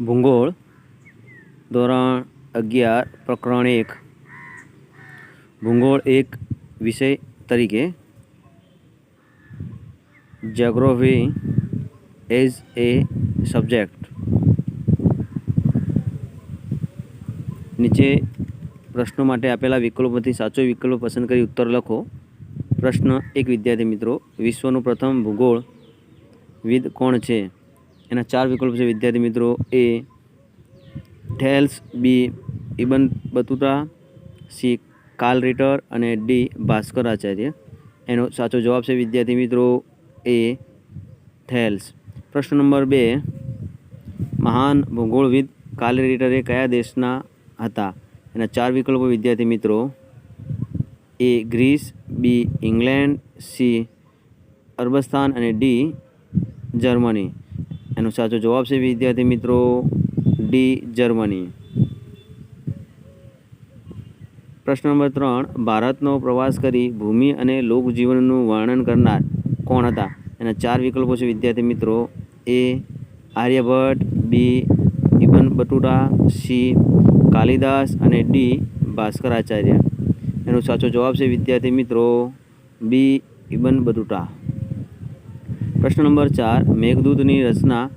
ભૂગોળ, ધોરણ અગિયાર, પ્રકરણ એક. ભૂગોળ એક વિષય તરીકે જ્યોગ્રાફી એઝ એ સબ્જેક્ટ નીચે પ્રશ્નો માટે આપેલા વિકલ્પોમાંથી સાચો વિકલ્પ પસંદ કરી ઉત્તર લખો. પ્રશ્ન એક વિદ્યાર્થી મિત્રો, વિશ્વનું પ્રથમ ભૂગોળ વિદ કોણ છે? એના ચાર વિકલ્પો છે, વિદ્યાર્થી મિત્રો. એ ઠેલ્સ બી ઇબન બતુતા સી કાલ રીટર અને ડી ભાસ્કર આચાર્ય. એનો સાચો જવાબ છે, વિદ્યાર્થી મિત્રો, એ થેલ્સ પ્રશ્ન નંબર બે. મહાન ભૂગોળવિદ કાલ રીટરે કયા દેશના હતા? એના ચાર વિકલ્પો, વિદ્યાર્થી મિત્રો. A Greece, B England, C અરબસ્તાન અને ડી જર્મની. એનો સાચો જવાબ છે વિદ્યાર્થી મિત્રો ડી, જર્મની. પ્રશ્ન નંબર ત્રણ, ભારતનો પ્રવાસ કરી ભૂમિ અને લોકજીવનનું વર્ણન કરનાર કોણ હતા? એના ચાર વિકલ્પો છે વિદ્યાર્થી મિત્રો. A, Aryabhata, B, Ibn Battuta, C, Kalidas અને ડી, ભાસ્કરાચાર્ય. એનો સાચો જવાબ છે વિદ્યાર્થી મિત્રો બી, ઇબન બટુટા. પ્રશ્ન નંબર ચાર, મેઘદૂતની રચના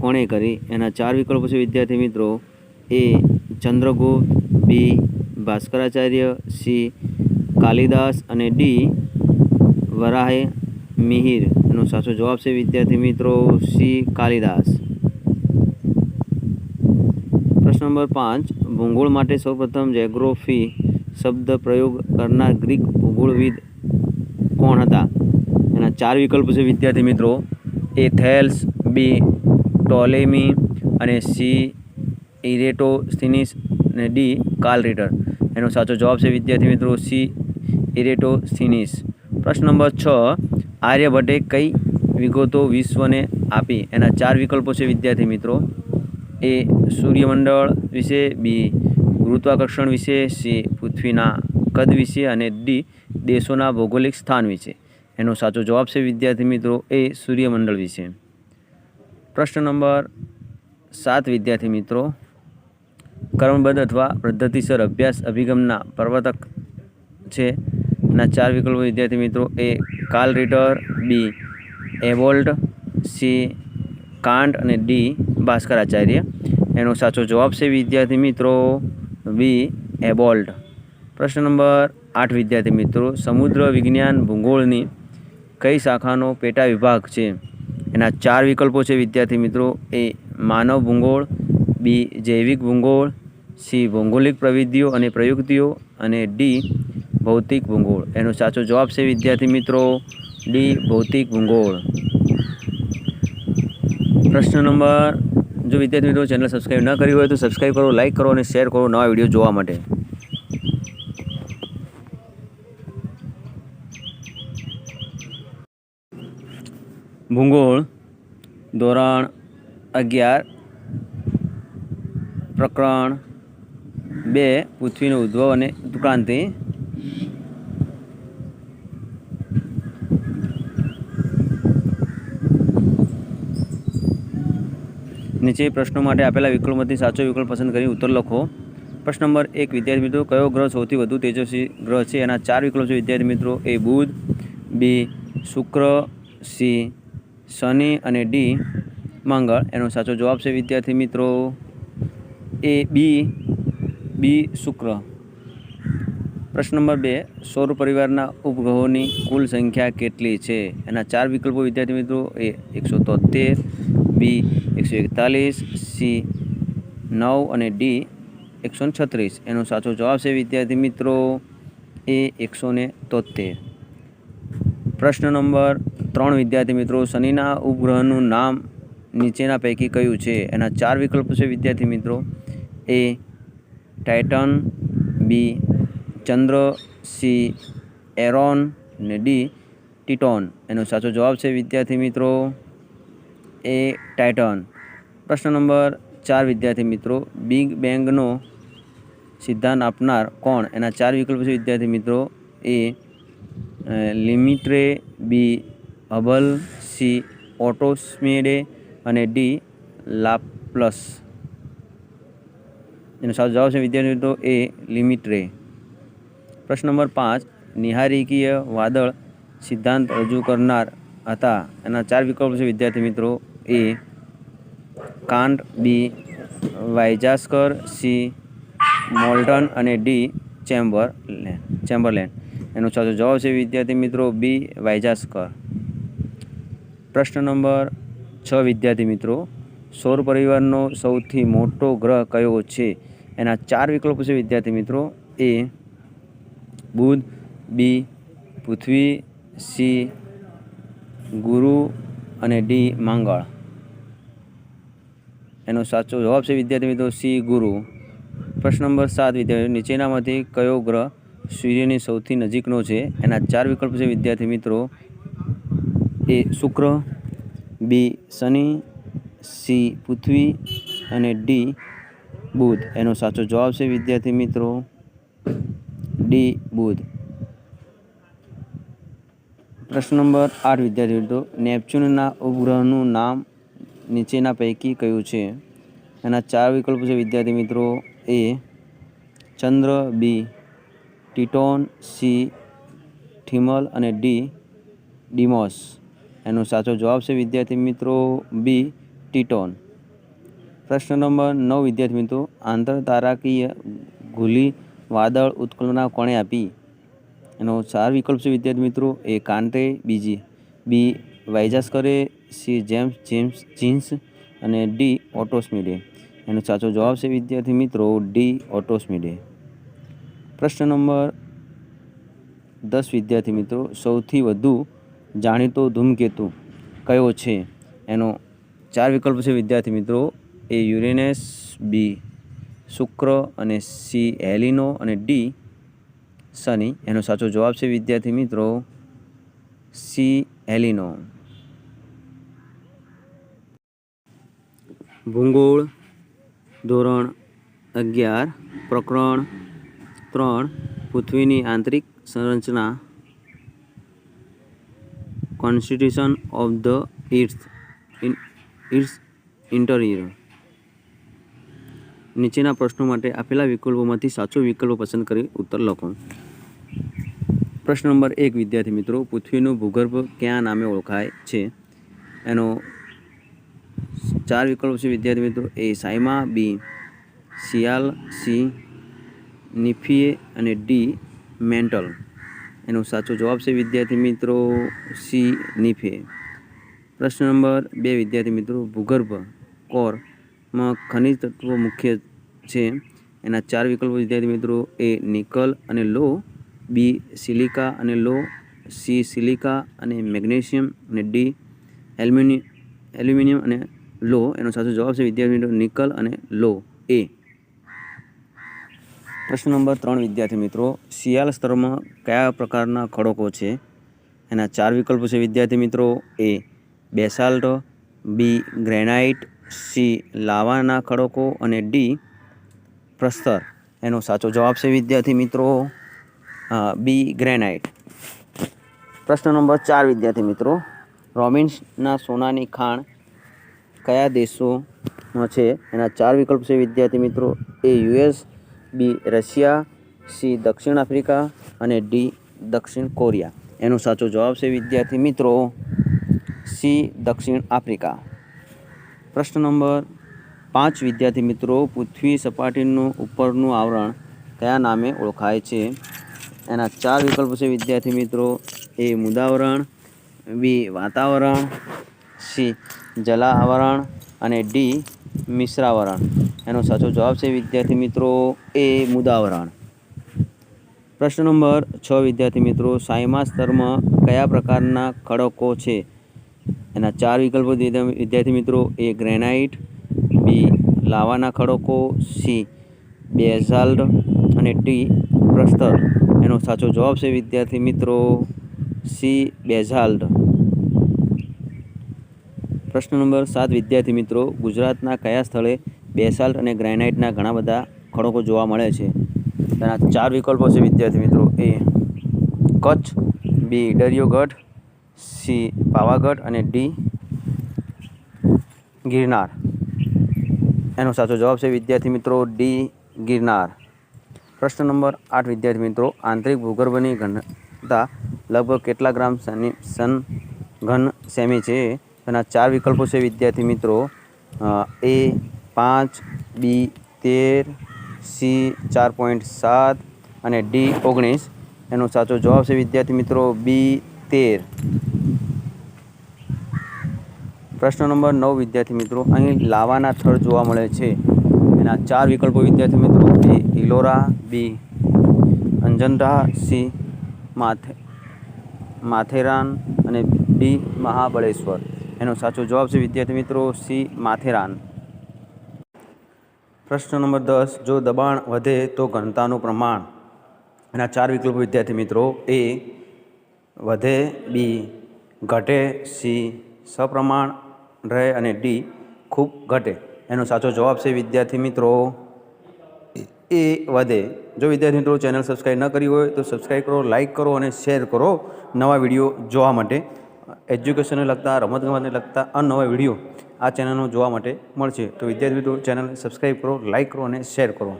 કોણે કરી? એના ચાર વિકલ્પો છે, વિદ્યાર્થી મિત્રો. A, Chandragupta, B, Bhaskaracharya, C, Kalidas અને ડી, વરાહે મિહિર. એનો સાચો જવાબ છે, વિદ્યાર્થી મિત્રો, સી, કાલિદાસ. પ્રશ્ન નંબર પાંચ, ભૂગોળ માટે સૌપ્રથમ જેગ્રોફી શબ્દ પ્રયોગ કરનાર ગ્રીક ભૂગોળવિદ કોણ હતા? એના ચાર વિકલ્પો છે વિદ્યાર્થી મિત્રો. એ થેલ્સ, બી ટોલેમી અને સી ઇરેટો ઇરેટોસ્થિનિસ અને ડી કાલ રીટર એનો સાચો જવાબ છે વિદ્યાર્થી મિત્રો સી ઇરેટોસ્થિનિસ પ્રશ્ન નંબર છ આર્યભટ્ટે કઈ વિગતો વિશ્વને આપી? એના ચાર વિકલ્પો છે વિદ્યાર્થી મિત્રો. એ સૂર્યમંડળ વિશે, બી ગુરુત્વાકર્ષણ વિશે, સી પૃથ્વીના કદ વિશે અને ડી દેશોના ભૌગોલિક સ્થાન વિશે. એનો સાચો જવાબ છે, વિદ્યાર્થી મિત્રો, એ સૂર્યમંડળ વિશે. પ્રશ્ન નંબર સાત, વિદ્યાર્થી મિત્રો. કર્મબદ્ધ અથવા પદ્ધતિસર અભ્યાસ અભિગમના પ્રવર્તક છે. એના ચાર વિકલ્પો, વિદ્યાર્થી મિત્રો, એ કાલ રીટર બી એવોલ્ટ સી, કાંડ અને ડી, ભાસ્કરાચાર્ય. એનો સાચો જવાબ છે, વિદ્યાર્થી મિત્રો, બી એબોલ્ટ પ્રશ્ન નંબર આઠ, વિદ્યાર્થી મિત્રો, સમુદ્ર વિજ્ઞાન ભૂગોળની કઈ શાખાનો પેટા વિભાગ છે? એના ચાર વિકલ્પો છે, વિદ્યાર્થી મિત્રો. એ માનવ ભૂગોળ, બી જૈવિક ભૂગોળ, સી ભૌગોલિક પ્રવિધિઓ અને પ્રયુક્તિઓ, અને ડી ભૌતિક ભૂગોળ. એનો સાચો જવાબ છે, વિદ્યાર્થી મિત્રો, ડી ભૌતિક ભૂગોળ. પ્રશ્ન નંબર, જો વિદ્યાર્થી મિત્રો ચેનલ સબસ્ક્રાઈબ ન કરી હોય તો સબસ્ક્રાઈબ કરો લાઈક કરો અને શેર કરો નવા વીડિયો જોવા માટે. ભૂગોળ, ધોરણ અગિયાર, પ્રકરણ બે, પૃથ્વીનો ઉદ્ભવ અને ઉત્ક્રાંતિ નીચે પ્રશ્નો માટે આપેલા વિકલ્પમાંથી સાચો વિકલ્પ પસંદ કરી ઉત્તર લખો. પ્રશ્ન નંબર એક, વિદ્યાર્થી મિત્રો, કયો ગ્રહ સૌથી વધુ તેજસ્વી ગ્રહ છે? એના ચાર વિકલ્પ છે. વિદ્યાર્થી મિત્રો, એ બુધ, બી, શુક્ર, સી શનિ અને ડી મંગળ. એનો સાચો જવાબ છે, વિદ્યાર્થી મિત્રો, એ બી બી શુક્ર. પ્રશ્ન નંબર બે, સૌર પરિવારના ઉપગ્રહોની કુલ સંખ્યા કેટલી છે? એના ચાર વિકલ્પો, વિદ્યાર્થી મિત્રો, એ એકસો તોતેર બી એકસો એકતાલીસ, સી નવ અને ડી એકસો છત્રીસ. એનો સાચો જવાબ છે, વિદ્યાર્થી મિત્રો, એ એકસો તોતેર પ્રશ્ન નંબર ત્રણ વિદ્યાર્થી મિત્રો શનિના ઉપગ્રહનું નામ નીચેના પૈકી કયું છે? એના ચાર વિકલ્પો છે વિદ્યાર્થી મિત્રો. એ, ટાઇટન, બી, ચંદ્ર, સી, એરોન ને ડી, ટીટોન. એનો સાચો જવાબ છે વિદ્યાર્થી મિત્રો એ, ટાઇટન. પ્રશ્ન નંબર ચાર વિદ્યાર્થી મિત્રો, બિગ બેંગનો સિદ્ધાંત આપનાર કોણ? એના ચાર વિકલ્પો છે વિદ્યાર્થી મિત્રો. એ લિમિટ્રે બી હબલ સી, ઓટોસ્મેડે અને ડી, લાપ્લસ. એનો સાચો જવાબ છે વિદ્યાર્થી મિત્રો એ લિમિટ્રે પ્રશ્ન નંબર પાંચ, નિહારિકીય વાદળ સિદ્ધાંત રજૂ કરનાર હતા. એના ચાર વિકલ્પો છે વિદ્યાર્થી મિત્રો. A Kant B Weizsacker C, Moulton અને ડી ચેમ્બર ચેમ્બરલેન. એનો સાચો જવાબ છે વિદ્યાર્થી મિત્રો બી વાઇજાસ્કર પ્રશ્ન નંબર છ, વિદ્યાર્થી મિત્રો. સૌર પરિવારનો સૌથી મોટો ગ્રહ કયો છે? એના ચાર વિકલ્પો છે, વિદ્યાર્થી મિત્રો. એ, બુધ, બી, પૃથ્વી, સી, ગુરુ અને ડી, માંગળ. એનો સાચો જવાબ છે, વિદ્યાર્થી મિત્રો, સી, ગુરુ. પ્રશ્ન નંબર સાત, વિદ્યાર્થી નીચેનામાંથી કયો ગ્રહ સૂર્યની સૌથી નજીકનો છે? એના ચાર વિકલ્પ છે, વિદ્યાર્થી મિત્રો. એ શુક્ર, બી શનિ, સી પૃથ્વી અને ડી બુધ. એનો સાચો જવાબ છે, વિદ્યાર્થી મિત્રો, ડી બુધ. પ્રશ્ન નંબર આઠ, વિદ્યાર્થી મિત્રો, નેપચ્યુનના ઉપગ્રહનું નામ નીચેના પૈકી કયું છે? એના ચાર વિકલ્પો છે, વિદ્યાર્થી મિત્રો. એ, ચંદ્ર, બી, ટીટોન, સી, થિમલ અને ડી, ડિમોસ. એનો સાચો જવાબ છે વિદ્યાર્થી મિત્રો બી, ટીટોન. પ્રશ્ન નંબર નવ, વિદ્યાર્થી મિત્રો, આંતરતારાકીય ગુલી વાદળ ઉત્કલના કોણે આપી? એનો ચાર વિકલ્પ છે વિદ્યાર્થી મિત્રો એ કાંટે બીજી બી વાઇજાસ્કરે સી, જેમ્સ જેમ્સ, જીન્સ અને ડી, ઓટોસ્મિડે. એનો સાચો જવાબ છે વિદ્યાર્થી મિત્રો ડી, ઓટોસ્મિડે. પ્રશ્ન નંબર દસ, વિદ્યાર્થી મિત્રો, સૌથી વધુ જાણીતો ધૂમકેતુ કયો છે? એનો ચાર વિકલ્પ છે, વિદ્યાર્થી મિત્રો. એ યુરેનસ, બી શુક્ર અને સી હેલિનો અને ડી શનિ. એનો સાચો જવાબ છે, વિદ્યાર્થી મિત્રો, સી હેલિનો ભૂગોળ, ધોરણ અગિયાર, પ્રકરણ ત્રણ, પૃથ્વીની આંતરિક સંરચના constitution of the earth in its interior નીચેના પ્રશ્નો માટે આપેલા વિકલ્પોમાંથી સાચો વિકલ્પ પસંદ કરી ઉત્તર લખો. પ્રશ્ન નંબર એક, વિદ્યાર્થી મિત્રો, પૃથ્વીનું ભૂગર્ભ કયા નામે ઓળખાય છે? એનો ચાર વિકલ્પો છે, વિદ્યાર્થી મિત્રો. એ સાયમા, બી સિયાલ, સી નિફીએ અને ડી મેન્ટલ. એનો સાચો જવાબ છે વિદ્યાર્થી મિત્રો સી નિફે. પ્રશ્ન નંબર બે, વિદ્યાર્થી મિત્રો, ભૂગર્ભ કોરમાં ખનિજ તત્વો મુખ્ય છે. એના ચાર વિકલ્પો, વિદ્યાર્થી મિત્રો, એ નિકલ અને લો, બી સિલિકા અને લો, સી સિલિકા અને મેગ્નેશિયમ અને ડી એલ્યુમિનિયમ એલ્યુમિનિયમ અને લો. એનો સાચો જવાબ છે, વિદ્યાર્થી મિત્રો, નિકલ અને લો, એ. પ્રશ્ન નંબર ત્રણ, વિદ્યાર્થી મિત્રો. શિયાળ સ્તરમાં કયા પ્રકારના ખડકો છે? એના ચાર વિકલ્પો છે, વિદ્યાર્થી મિત્રો. A, basalt, B, granite, C, લાવાના ખડકો અને ડી, પ્રસ્તર. એનો સાચો જવાબ છે, વિદ્યાર્થી મિત્રો બી, ગ્રેનાઇટ. પ્રશ્ન નંબર ચાર, વિદ્યાર્થી મિત્રો. રોબિન્સના સોનાની ખાણ કયા દેશોમાં છે? એના ચાર વિકલ્પ છે, વિદ્યાર્થી મિત્રો. A US B Russia, C દક્ષિણ આફ્રિકા અને ડી દક્ષિણ કોરિયા. એનો સાચો જવાબ છે, વિદ્યાર્થી મિત્રો, સી દક્ષિણ આફ્રિકા. પ્રશ્ન નંબર પાંચ, વિદ્યાર્થી મિત્રો, પૃથ્વી સપાટીનું ઉપરનું આવરણ કયા નામે ઓળખાય છે? એના ચાર વિકલ્પો છે, વિદ્યાર્થી મિત્રો. એ મુદાવરણ બી વાતાવરણ, સી જલાવરણ અને ડી મિશ્રાવરણ. એનો સાચો જવાબ છે વિદ્યાર્થી મિત્રો એ મુદાવરણ. પ્રશ્ન નંબર છ, વિદ્યાર્થી મિત્રો, સાયમા સ્તરમાં કયા પ્રકારના ખડકો છે? એના ચાર વિકલ્પો વિદ્યાર્થી મિત્રો, એ ગ્રેનાઇટ, બી, લાવાના ખડકો, સી, બેઝાલ્ટ અને ટી, પ્રસ્તર. એનો સાચો જવાબ છે વિદ્યાર્થી મિત્રો, સી, બેઝાલ્ટ. પ્રશ્ન નંબર સાત, વિદ્યાર્થી મિત્રો, ગુજરાતના કયા સ્થળે બેસાલ્ટ અને ગ્રેનાઇટના ઘણા બધા ખડકો જોવા મળે છે. તેના ચાર વિકલ્પો છે વિદ્યાર્થી મિત્રો. A Kutch, B દરિયોગઢ, C Pavagadh અને ડી ગિરનાર. એનો સાચો જવાબ છે વિદ્યાર્થી મિત્રો ડી ગિરનાર. પ્રશ્ન નંબર આઠ વિદ્યાર્થી મિત્રો, આંતરિક ભૂગર્ભની ઘનતા લગભગ કેટલા ગ્રામ સની સન ઘન સેમી છે? તેના ચાર વિકલ્પો છે વિદ્યાર્થી મિત્રો. એ પાંચ, બી, તેર, સી, ચાર પોઈન્ટ સાત અને ડી, ઓગણીસ. એનો સાચો જવાબ છે, વિદ્યાર્થી મિત્રો, બી, તેર. પ્રશ્ન નંબર નવ, વિદ્યાર્થી મિત્રો, અહીં લાવાના થળ જોવા મળે છે. એના ચાર વિકલ્પો, વિદ્યાર્થી મિત્રો, એ ઇલોરા, બી, અંજનરા, સી, માથે, માથેરાન અને ડી, મહાબળેશ્વર. એનો સાચો જવાબ છે, વિદ્યાર્થી મિત્રો, સી, માથેરાન. પ્રશ્ન નંબર દસ, જો દબાણ વધે તો ઘનતાનું પ્રમાણ. એના ચાર વિકલ્પ વિદ્યાર્થી મિત્રો, એ વધે, બી ઘટે, સી સપ્રમાણ રહે અને ડી ખૂબ ઘટે. એનો સાચો જવાબ છે વિદ્યાર્થી મિત્રો, એ વધે. જો વિદ્યાર્થી મિત્રો ચેનલ સબસ્ક્રાઈબ ન કરી હોય તો સબસ્ક્રાઈબ કરો, લાઇક કરો અને શેર કરો નવા વીડિયો જોવા માટે. એજ્યુકેશનને લગતા, રમતગમતને લગતા અનવા વીડિયો આ ચેનલનો જોવા માટે મળશે. તો વિદ્યાર્થી મિત્રો, ચેનલ સબસ્ક્રાઈબ કરો, લાઇક કરો અને શેર કરો.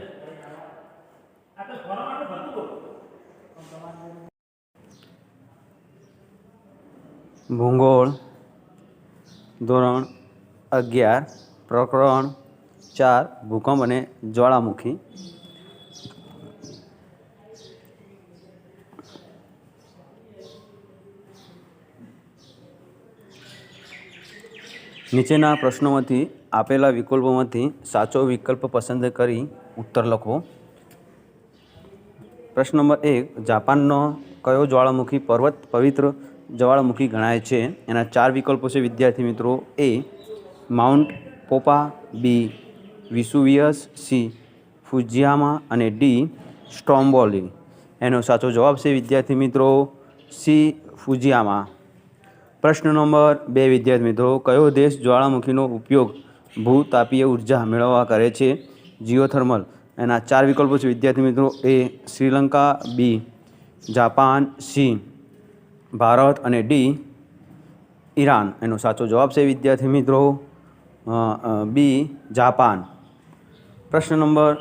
ભૂગોળ, ધોરણ અગિયાર, પ્રકરણ ચાર, ભૂકંપ અને જ્વાળામુખી. નીચેના પ્રશ્નોમાંથી આપેલા વિકલ્પોમાંથી સાચો વિકલ્પ પસંદ કરી ઉત્તર લખો પ્રશ્ન નંબર એક, જાપાનનો કયો જ્વાળામુખી પર્વત પવિત્ર જ્વાળામુખી ગણાય છે? એના ચાર વિકલ્પો છે, વિદ્યાર્થી મિત્રો. એ, માઉન્ટ પોપા, બી, વિસુવિયસ, સી, ફુજિયામા અને ડી સ્ટ્રોમ્બોલી એનો સાચો જવાબ છે, વિદ્યાર્થી મિત્રો, સી, ફુજિયામા. પ્રશ્ન નંબર બે, વિદ્યાર્થી મિત્રો. કયો દેશ જ્વાળામુખીનો ઉપયોગ ભૂતાપીય ઊર્જા મેળવવા કરે છે? જીઓથર્મલ. એના ચાર વિકલ્પો છે, વિદ્યાર્થી મિત્રો. A, Sri Lanka. B, Japan. C, Bharat. અને ડી, ઈરાન. એનો સાચો જવાબ છે, વિદ્યાર્થી મિત્રો. બી, જાપાન. પ્રશ્ન નંબર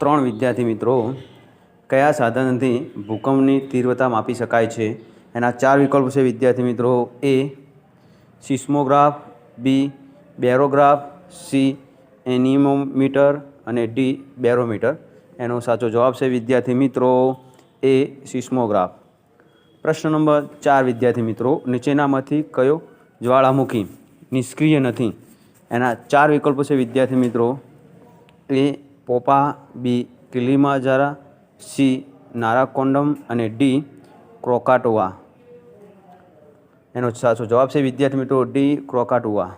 ત્રણ, વિદ્યાર્થી મિત્રો. કયા સાધનથી ભૂકંપની તીવ્રતા માપી શકાય છે? એના ચાર વિકલ્પો છે, વિદ્યાર્થી મિત્રો. એ, સિસ્મોગ્રાફ, બી, બેરોગ્રાફ, સી, એનિમોમીટર અને ડી, બેરોમીટર. એનો સાચો જવાબ છે, વિદ્યાર્થી મિત્રો, એ સિસ્મોગ્રાફ. પ્રશ્ન નંબર ચાર, વિદ્યાર્થી મિત્રો. નીચેનામાંથી કયો જ્વાળામુખી નિષ્ક્રિય નથી? એના ચાર વિકલ્પો છે, વિદ્યાર્થી મિત્રો. એ, પોપા, બી, કિલીમાજારા, સી, નારાકોન્ડમ અને ડી, ક્રોકાટોવા. એનો સાચો જવાબ છે વિદ્યાર્થી મિત્રો ડી ક્રોકાટુઆ.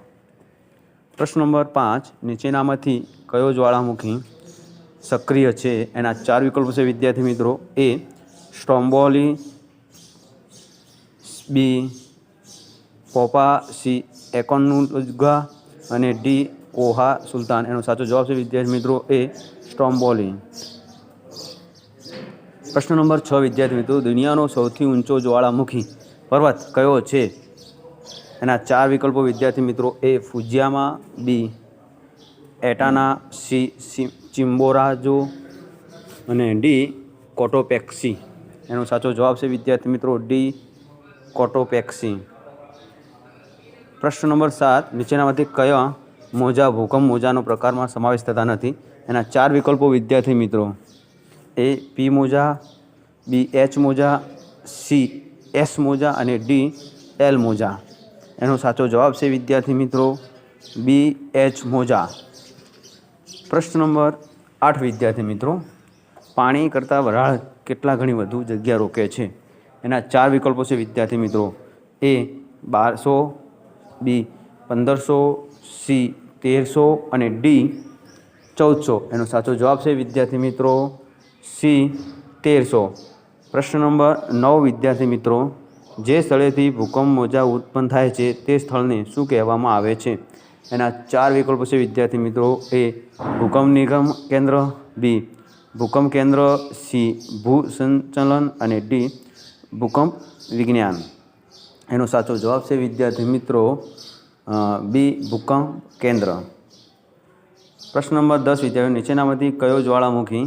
પ્રશ્ન નંબર પાંચ, નીચેનામાંથી કયો જ્વાળામુખી સક્રિય છે? એના ચાર વિકલ્પો છે વિદ્યાર્થી મિત્રો. એ, સ્ટ્રોમ્બોલી, બી, પોપા, સી, એકોનુગા અને ડી, ઓહા સુલતાન. એનો સાચો જવાબ છે વિદ્યાર્થી મિત્રો એ, સ્ટ્રોમ્બોલી. પ્રશ્ન નંબર છ, વિદ્યાર્થી મિત્રો. દુનિયાનો સૌથી ઊંચો જ્વાળામુખી પર્વત કયો છે? એના ચાર વિકલ્પો વિદ્યાર્થી મિત્રો એ ફુજિયામા, બી એટાના, સી સી ચિમ્બોરાજો અને ડી કોટોપેક્સી. એનો સાચો જવાબ છે વિદ્યાર્થી મિત્રો ડી કોટોપેક્સી. પ્રશ્ન નંબર સાત, નીચેનામાંથી કયા મોજા ભૂકંપ મોજાનો પ્રકારમાં સમાવેશ થતા નથી? એના ચાર વિકલ્પો વિદ્યાર્થી મિત્રો. એ પી મોજા, બી એચ મોજા, સી એસ મોજા અને ડી એલ મોજા. એનો સાચો જવાબ છે, વિદ્યાર્થી મિત્રો, બી એચ મોજા. પ્રશ્ન નંબર આઠ, વિદ્યાર્થી મિત્રો. પાણી કરતાં વરાળ કેટલા ઘણી વધુ જગ્યા રોકે છે? એના ચાર વિકલ્પો છે, વિદ્યાર્થી મિત્રો. એ બારસો, બી પંદરસો, સી તેરસો અને ડી ચૌદસો. એનો સાચો જવાબ છે, વિદ્યાર્થી મિત્રો, સી તેરસો. પ્રશ્ન નંબર નવ, વિદ્યાર્થી મિત્રો, જે સ્થળેથી ભૂકંપ મોજા ઉત્પન્ન થાય છે તે સ્થળને શું કહેવામાં આવે છે? એના ચાર વિકલ્પો છે, વિદ્યાર્થી મિત્રો. એ, ભૂકંપ નિગમ કેન્દ્ર. બી, ભૂકંપ કેન્દ્ર. સી ભૂસંચલન અને ડી, ભૂકંપ વિજ્ઞાન. એનો સાચો જવાબ છે, વિદ્યાર્થી મિત્રો બી, ભૂકંપ કેન્દ્ર. પ્રશ્ન નંબર દસ, વિદ્યાર્થીઓ, નીચેનામાંથી કયો જ્વાળામુખી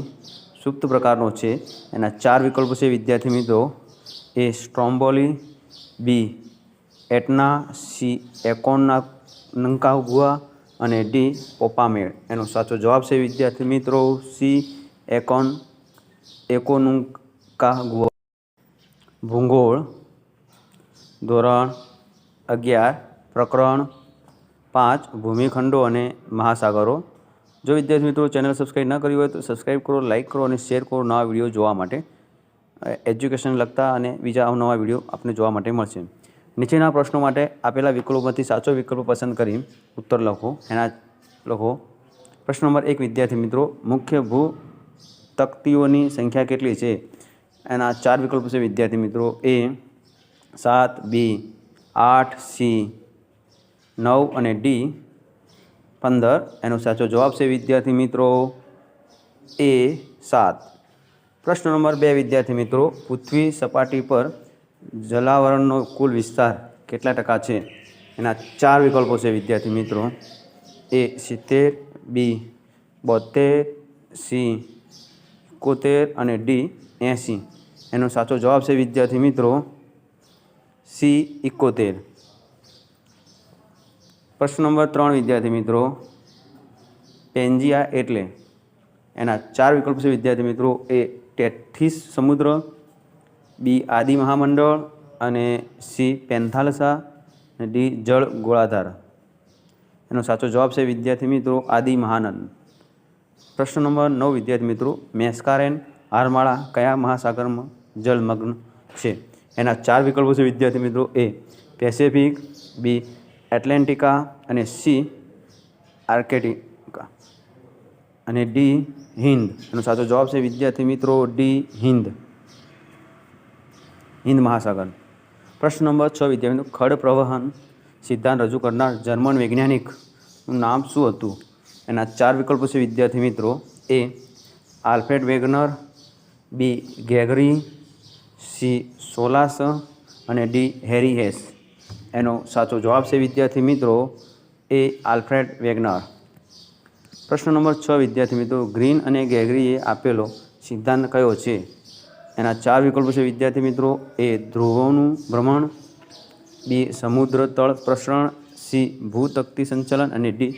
સુપ્ત પ્રકારનો છે. એના ચાર વિકલ્પો છે, વિદ્યાર્થી મિત્રો. એ સ્ટ્રોમ્બોલી, બી એટના, સી એકોનના નંકાગુઆ અને ડી પોપામેળ. એનો સાચો જવાબ છે, વિદ્યાર્થી મિત્રો, સી એકોન એકોનુંકાગુઆ ભૂગોળ, ધોરણ અગિયાર, પ્રકરણ પાંચ, ભૂમિખંડો અને મહાસાગરો. જો વિદ્યાર્થી મિત્રો ચેનલ સબસ્ક્રાઈબ ના કરી હોય તો સબસ્ક્રાઈબ કરો, લાઇક કરો અને શેર કરો. નવા વીડિયો જોવા માટે એજ્યુકેશન લગતા અને બીજા નવા વીડિયો આપને જોવા માટે મળશે. નીચેના પ્રશ્નો માટે આપેલા વિકલ્પોમાંથી સાચો વિકલ્પ પસંદ કરી ઉત્તર લખો. એના લખો. પ્રશ્ન નંબર એક, વિદ્યાર્થી મિત્રો, મુખ્ય ભૂ તકતીઓની સંખ્યા કેટલી છે? એના ચાર વિકલ્પો છે, વિદ્યાર્થી મિત્રો. એ, સાત, બી, આઠ, સી, નવ અને ડી. પંદર. એનો સાચો જવાબ છે, વિદ્યાર્થી મિત્રો, એ સાત. પ્રશ્ન નંબર બે, વિદ્યાર્થી મિત્રો, પૃથ્વી સપાટી પર જલાવરણનો કુલ વિસ્તાર કેટલા ટકા છે? એના ચાર વિકલ્પો છે, વિદ્યાર્થી મિત્રો. એ સિત્તેર, બી બોતેર સી એકોતેર અને ડી એંસી. એનો સાચો જવાબ છે, વિદ્યાર્થી મિત્રો, સી એકોતેર. પ્રશ્ન નંબર ત્રણ, વિદ્યાર્થી મિત્રો. પેન્જિયા એટલે એના ચાર વિકલ્પ છે, વિદ્યાર્થી મિત્રો. એ ટેથીસ સમુદ્ર, બી આદિ મહામંડળ, અને સી પેન્થાલસા, અને ડી જળ ગોળાધાર. એનો સાચો જવાબ છે, વિદ્યાર્થી મિત્રો, આદિ મહાનંદ. પ્રશ્ન નંબર નવ, વિદ્યાર્થી મિત્રો. મેસ્કારેન હારમાળા કયા મહાસાગરમાં જળમગ્ન છે? એના ચાર વિકલ્પો છે, વિદ્યાર્થી મિત્રો. એ પેસેફિક, બી એટલેન્ટિકા અને સી આર્કેટિકા અને ડી હિન્દ એનો સાચો જવાબ છે, વિદ્યાર્થી મિત્રો ડી હિન્દ હિન્દ મહાસાગર. પ્રશ્ન નંબર છ, વિદ્યાર્થી મિત્રો, ખડ પ્રવહન સિદ્ધાંત રજૂ કરનાર જર્મન વૈજ્ઞાનિકનું નામ શું હતું? એના ચાર વિકલ્પો છે, વિદ્યાર્થી મિત્રો. A Alfred Wegener, B Gregory, C Sollas અને ડી હેરી હેસ. એનો સાચો જવાબ છે, વિદ્યાર્થી મિત્રો, એ આલ્ફ્રેડ વેગનર. પ્રશ્ન નંબર છ, વિદ્યાર્થી મિત્રો, ગ્રીન અને ગેગરીએ આપેલો સિદ્ધાંત કયો છે? એના ચાર વિકલ્પો છે, વિદ્યાર્થી મિત્રો, એ ધ્રુવોનું ભ્રમણ, બી સમુદ્ર તળ પ્રસરણ, સી ભૂતકતી સંચલન, અને ડી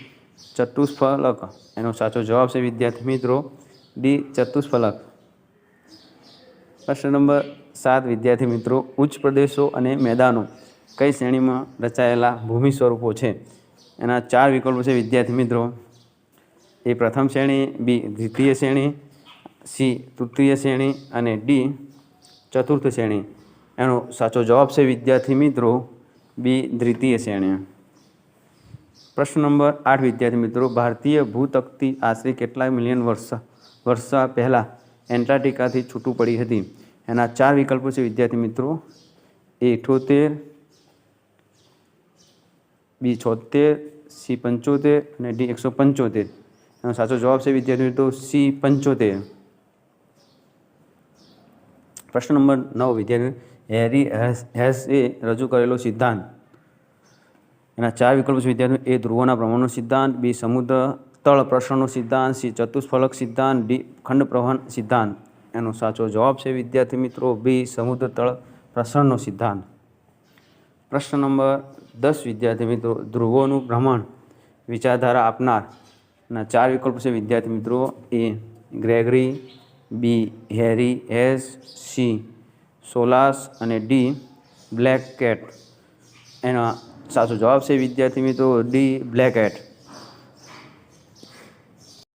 ચતુષ્ફલક. એનો સાચો જવાબ છે, વિદ્યાર્થી મિત્રો, ડી ચતુષ્ફલક. પ્રશ્ન નંબર સાત, વિદ્યાર્થી મિત્રો, ઉચ્ચ પ્રદેશો અને મેદાનો. કઈ શ્રેણીમાં રચાયેલા ભૂમિ સ્વરૂપો છે? એના ચાર વિકલ્પો છે, વિદ્યાર્થી મિત્રો. એ પ્રથમ શ્રેણી, બી દ્વિતીય શ્રેણી, સી તૃતીય શ્રેણી અને ડી ચતુર્થ શ્રેણી. એનો સાચો જવાબ છે, વિદ્યાર્થી મિત્રો, બી દ્વિતીય શ્રેણી. પ્રશ્ન નંબર આઠ, વિદ્યાર્થી મિત્રો. ભારતીય ભૂતકતી આશરે કેટલા મિલિયન વર્ષ વર્ષ પહેલાં એન્ટાર્કટિકાથી છૂટું પડી હતી? એના ચાર વિકલ્પો છે, વિદ્યાર્થી મિત્રો. એ અઠોતેર બી છોતેર, સી પંચોતેર અને ડી એકસો પંચોતેર. એનો સાચો જવાબ છે વિદ્યાર્થી મિત્રો સી પંચોતેર. પ્રશ્ન નંબર નવ વિદ્યાર્થી હેરી હેસ એ રજૂ કરેલો સિદ્ધાંત. એના ચાર વિકલ્પો છે વિદ્યાર્થીઓ, એ ધ્રુવોના પ્રમાણનો સિદ્ધાંત, બી સમુદ્ર તળ પ્રસરણનો સિદ્ધાંત, સી ચતુષ્ફલક સિદ્ધાંત, ડી ખંડ પ્રવહન સિદ્ધાંત. એનો સાચો જવાબ છે વિદ્યાર્થી મિત્રો, બી સમુદ્ર તળ પ્રસરણનો સિદ્ધાંત. પ્રશ્ન નંબર દસ વિદ્યાર્થી મિત્રો ધ્રુવોનું ભ્રમણ વિચારધારા આપનાર ના ચાર વિકલ્પ છે વિદ્યાર્થી મિત્રો A Gregory, B Harry, Hess, C, Sollas અને ડી બ્લેક કેટ. એના સાચો જવાબ છે વિદ્યાર્થી મિત્રો ડી બ્લેક એટ